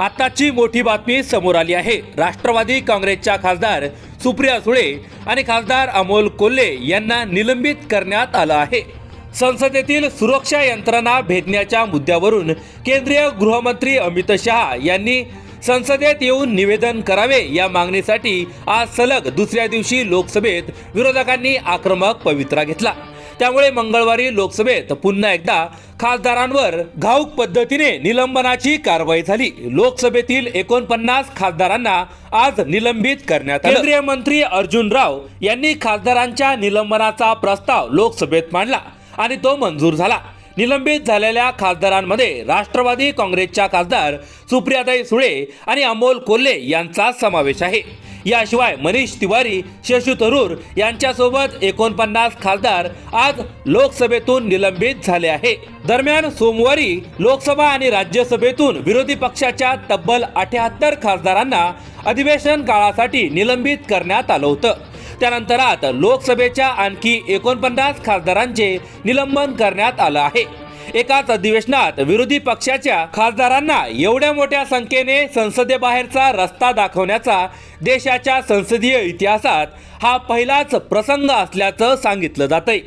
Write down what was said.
आताची मोठी बातमी समोर आली आहे. राष्ट्रवादी काँग्रेसच्या खासदार सुप्रिया सुळे आणि खासदार अमोल कोल्हे यांना निलंबित करण्यात आलं आहे. संसदेतील सुरक्षा यंत्रणा भेदण्याच्या मुद्द्यावरून केंद्रीय गृहमंत्री अमित शहा यांनी संसदेत येऊन निवेदन करावे या मागणीसाठी आज सलग दुसऱ्या दिवशी लोकसभेत विरोधकांनी आक्रमक पवित्रा घेतला. त्यामुळे मंगळवारी लोकसभेत पुन्हा एकदा खासदारांवर घाऊक पद्धतीने निलंबनाची कारवाई झाली. लोकसभेतील एकोणपन्नास खासदारांना आज निलंबित करण्यात आलं. केंद्रीय मंत्री अर्जुन राव यांनी खासदारांच्या निलंबनाचा प्रस्ताव लोकसभेत मांडला आणि तो मंजूर झाला. निलंबित झालेल्या खासदारांमध्ये राष्ट्रवादी काँग्रेसच्या खासदार सुप्रियाताई सुळे आणि अमोल कोल्हे यांचा समावेश आहे. याशिवाय मनीष तिवारी शशू थरूर यांच्यासोबत एकोणपन्नास खासदार आज लोकसभेतून निलंबित झाले आहे. दरम्यान सोमवारी लोकसभा आणि राज्यसभेतून विरोधी पक्षाच्या तब्बल अठ्याहत्तर खासदारांना अधिवेशन काळासाठी निलंबित करण्यात आलं होतं. त्यानंतर आता लोकसभेच्या आणखी एकोणपन्नास खासदारांचे निलंबन करण्यात आलं आहे. एकाच अधिवेशनात विरोधी पक्षाच्या खासदारांना एवढ्या मोठ्या संख्येने संसदेबाहेरचा रस्ता दाखवण्याचा देशाच्या संसदीय इतिहासात हा पहिलाच प्रसंग असल्याचं सांगितलं जातंय.